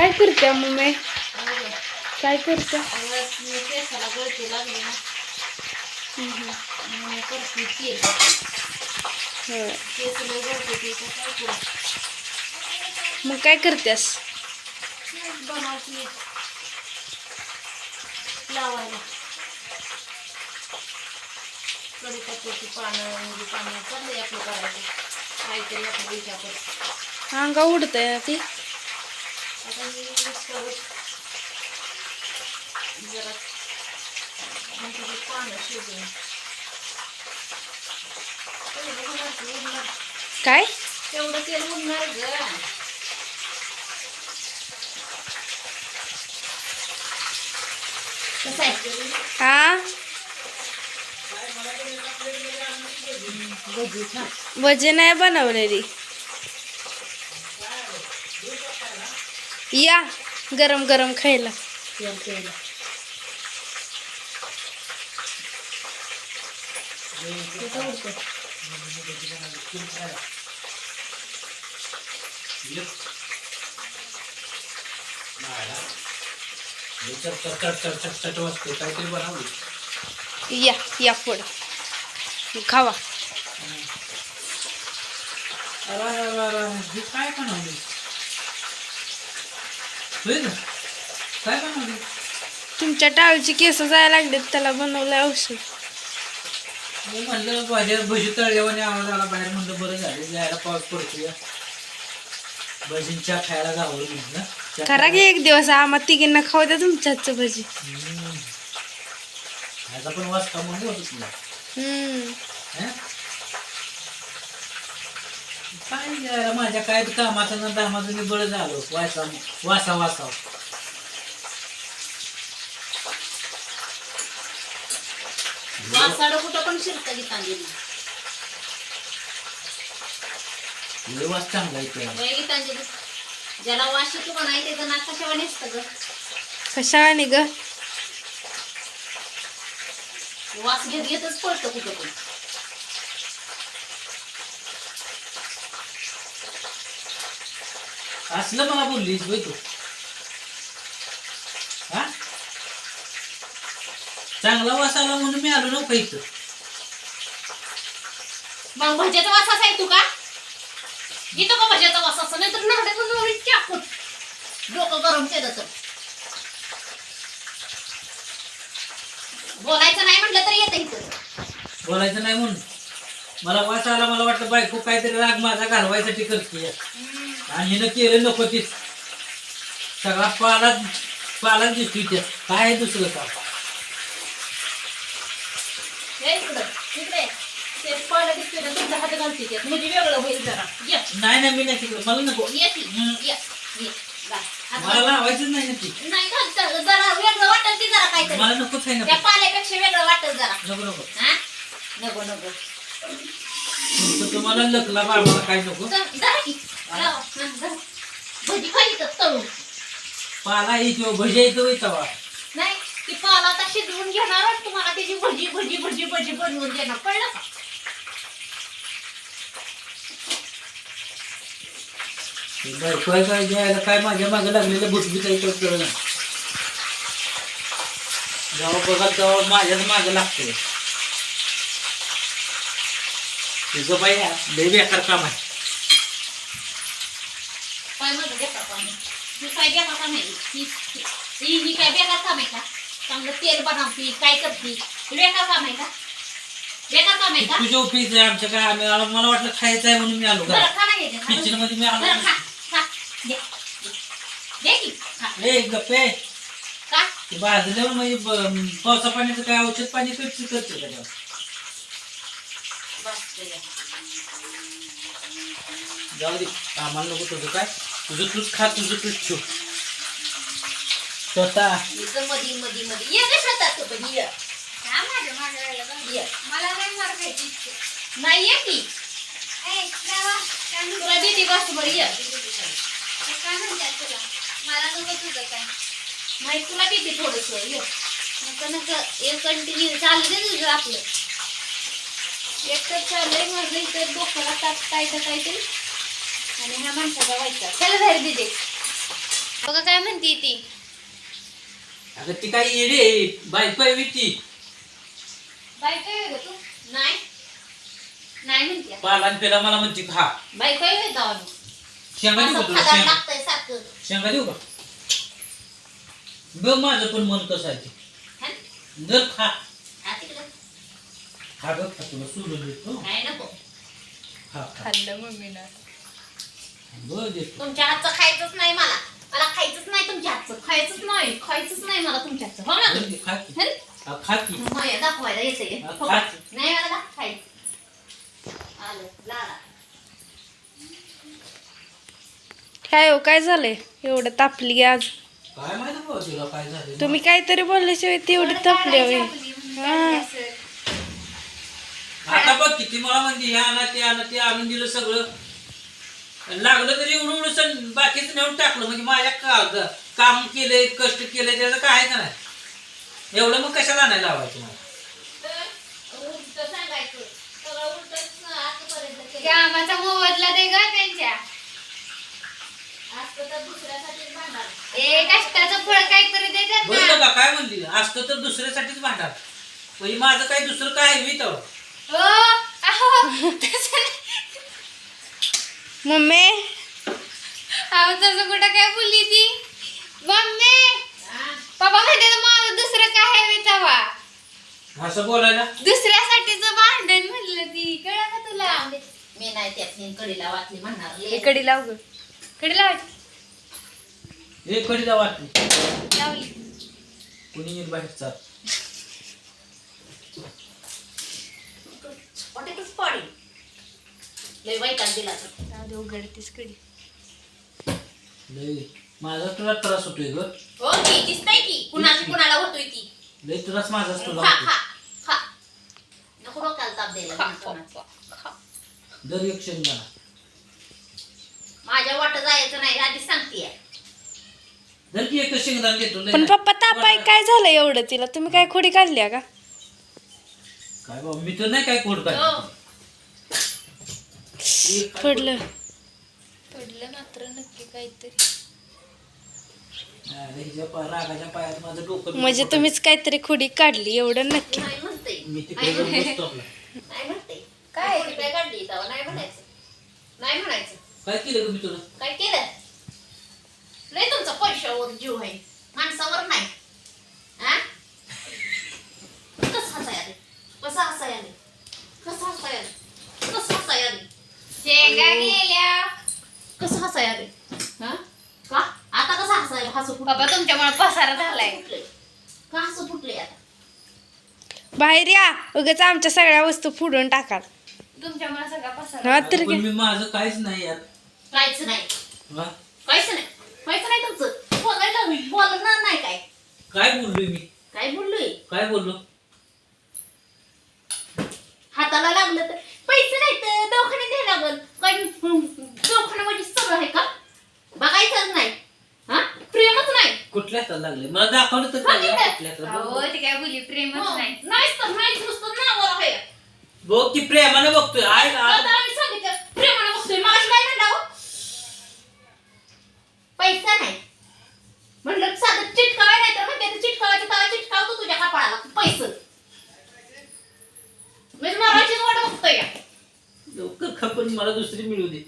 काय करते मम्मी? काय करते? केसाला गळती लागली ना करते तेल केस लय गळते ते काय करू मग काय करतेस? बनवते लावायला. कढीपत्त्याची पानं म्हणजे पानं चाललंय आपलं करायचं काहीतरी आपलं विचार अंगा उडतंय ती? आता जरा काय? तेवढं तेल उडणार ग. हा भजी नाही बनवलेली. या गरम गरम खायला. या या पुढं. खावा. काय बनवली काय बनवली तुमच्या टाळीची केस जायला लागलेत त्याला बनवलंय औषध. मी म्हणलं भाज्या भजी तळल्यावाने आवाज आला बाहेर म्हणलं बरं झालं जायला पाऊस पडतोय. भजींच्या खायला जावं म्हणलं. त्या करा की एक दिवस आम्हा तिघींना खाऊ द्या तुमच्या हातचं भजी हम्म. ह्याचा पण वास का म्हणलं होतं तुला हम्म? काय माझ्या काय कामाचं ना दामाचं मी बळ झालो. वासा वासा वासा वासाडं कुठं पण शिरतं गीतांजली लय वास चांगला इथे. वय गीतांजली ज्याला वास येतो त्याचं नाक ग? कशाने ग? वास घेत घेतच पडतं कुठं पण. असलं मला बोललीस बाई तू. हा? चांगला वास आला म्हणून मी आलो नव्हतं इथं. मग भज्याचा वास असा येतो का? येतो का भज्याचा वास? असा नाही तर नरड्यातून नवरी टाकून डोकं गरम केलं तर. बोलायचं नाही म्हटलं तर येतं इथं. बोलायचं नाही म्हणून. मला वास आला मला वाटलं बायको काहीतरी राग माझा घालवायसाठी करते आणि हिनं केलं नको ते. सगळा पाला पाला दिसतो त्या काय आहे दुसरं का हे इकडं इकडे. ते पाला दिसतोय ना तुमचा हात घालते त्यात म्हणजे वेगळं होईल जरा. ये. नाही नाही मी नाही मला नको. ये ती ये ये. घाल. हात मला घाल. लावायचंच नाही ना ती. नाही घाल जरा जरा वेगळं वाटेल ती जरा काहीतरी. मला नकोच आहे त्या ना पाल्यापेक्षा वेगळं वाटेल जरा. नको नको. हा? नको नको. तुम्हाला लकला काय नको? जरा जरा की. लावा. जरा. भजी खाली तर तळून पाला येतो भजी येतो तवा. नाही ती पाला आता शिजवून तुम्हाला त्याची भजी भजी भजी भजी बनवून देणार. कळलं का? बायको आहे काय घ्यायला? काय माझ्या मागे लागलेलं बुटबी काही करत नाही जेव्हा बघा तेव्हा माझ्याच मागे लागते तुझं बाई लय बेकार काम आहे. माझं बेकार काम ही काय बेकार काम आहे ही ही काय बेकार काम आहे का चांगलं तेल बनवती काय करते बेकार काम आहे का बेकार काम आहे का तुझ्या ऑफिस आहे आमच्या काय आम्ही आलो- मला वाटलं खायचं आहे म्हणून मी आलो बरं खा ना घे, खा. किचनमध्ये मी बरं आलो खा खा. दे दे. की खा. ए गप्पे. का? ते भाजल्यावर म्हणजे ब- पावसा पाण्याचं काय औषध पाणी करते करते का त्याला? बस ते. जाऊ दे आम्हाला नको तुझं काय? तुझं तूच खा तुझं तूच ठेव स्वतः इथं मधी मधी मधी. ये ग स्वतः तू पण ये. माझ्या बघ. ये. मला नाही मार खायची इच्छा. नाही ये की ए, जावा. काय म्हणतात? तुला देते बस बरं ये. काय म्हणतात तुला? मला नको तुझं काय. नाही तुला देते थोडस ये. नको नको. एक कंटिन्यू चालू दे तुझं आपलं. एक तर चाललंय माझं इथं डोक्याला ताप काय तर काहीतरी. आणि ह्या माणसाचा व्हायचा चल बाहेर दिदे बघा काय म्हणते ती. अगं ती काही येडी आहे. बायको आहे ती बायको आहे ग तू. नाही. नाही म्हणते पालान पेला मला म्हणते खा बायको आहे जावा शेंगा देऊ का असं तुला? खादाड शेंगा लागतंय सारखं. शेंगा देऊ का? बघ माझं पण मन कसं आहे ते. हं? जर खा. हा तिकडं. खा तुला सोडून देतो. नाही नको. खा खा. खाल्लं मम्मीनं. देतो. तुमच्या हातचं खायचंच नाही मला. मला खायचंच नाही तुमच्या हातचं. खायचंच नाही. खायचंच नाही मला तुमच्या हातचं. हो ना? खा की. हं? हा, खा की. होय, दाखवायला येते हा, खा की. नाही मला दाख खायचं आलं लाला काय हो काय झालंय? एवढं तापली आज. काय माहिती बाबा तुला काय झालं तुम्ही काहीतरी बोलल्याशिवाय ती एवढी तापली हवी हा. आता बघ किती मला म्हणजे हे आणा ते आणा ते आणून दिलं सगळं. लागलं तरी एवढं एवढं सण बाकीचं नेऊन टाकलं. म्हणजे माझ्या का काम केलंय कष्ट केलंय त्याचं काय का नाही. एवढं मग कशाला आणायला लावायचं मला? कामाचा मोबदला दे ग त्यांच्या. तर ए कष्टाचं फळ काहीतरी देतात बरं काय म्हणली? असतं तर दुसऱ्यासाठीच भांडणार म्हणजे माझं काही दुसरं काय मी तर हो नाही. मम्मी? अहो तसं कुठं काय बोलली ती? मम्मी? हा? पप्पा म्हणते माझं दुसरं काय आहे बे तेव्हा असं बोलायला? दुसऱ्यासाठीच भांडण म्हणलं ती. कळलं का तुला. मी नाही त्यात नेन कडीला वाचली म्हणणार. लय. इकडे लाव ग. कडे लावायची कडी वाटली. लावली. कुणी येईल बाहेरचा पोटेटोच पाडी लय वाईटात दिला तर जाऊ दे, उघडतीस कडी. लय माझा तुला त्रास होतोय ग. हो ती दिसतंय की. कुणाची कुणाला होतोय ती. लय त्रास माझाच तुला खा होतोय. खा. खा नको डोक्याला ताप द्यायला खा, कोणाचं. खा. दर एक शेंगदाणा माझ्या वाट जायचं नाही आधी सांगते जर की एकच शेंगदाणा घेतो लय पण नाही. पप्पा तापाय काय झालं एवढं तिला? तुम्ही काय खोडी काढल्या का? काय बाबा मी तर नाही काय हो. पडलं. पडलं मात्र नक्की काहीतरी. हिच्या पा- रागाच्या पायात माझं डोकं म्हणजे तुम्हीच काहीतरी खोडी काढली एवढं नक्की. नाही. नाही काय? काढली नाही म्हणायचं. नाही म्हणायचं. काय केलं ग मी तुला? काय केलं? लय तुमचा पैशावर जीव आहे. माणसावर नाही. हा कसं हसाय आले कसं हसाय आले कसं हसाय आले कसं हसाय आले शेंगा गेल्या कसं हसाय हा? का? आता कसं हसाय हसू बाबा तुमच्यामुळे पसारा झालाय. का हसू फुटले आता? बाहेर या. उगाच आमच्या सगळ्या वस्तू फोडून टाकाल. तुमच्यामुळे सगळा पसारा हा तर पण काय? मी माझं काहीच नाही यात काहीच नाही. हा? काहीच नाही. काहीच नाही तुमचं. बोलायला बोलणार नाही काय? काय बोललोय मी? काय बोललोय? काय बोललो? हाताला लागलं तर पैसे नाही तर दवाखान्यात न्यायला लागल काय दवाखाना म्हणजे सगळं आहे का बघायचंच नाही हा प्रेमच नाही हाताला लागले. मला दाखवलं तर हा, काय ती प्रेमच हो, नाही. नाहीच तर नाहीच नुसतं आहे. बघ ती प्रेमाने बघतोय. आहे का? आता आम्ही सांगितलं प्रेमाने बघतोय. मला काय म्हणलं हो? पैसा नाही. म्हणलं साधं चिटकावाय नाही तर म्हणते ते चिटकावायचं तवा चिटकावतो तुझ्या कपाळाला. पैसे. म्हणजे मराठीच वाट बघतोय. खपन मला दुसरी मिळू दे.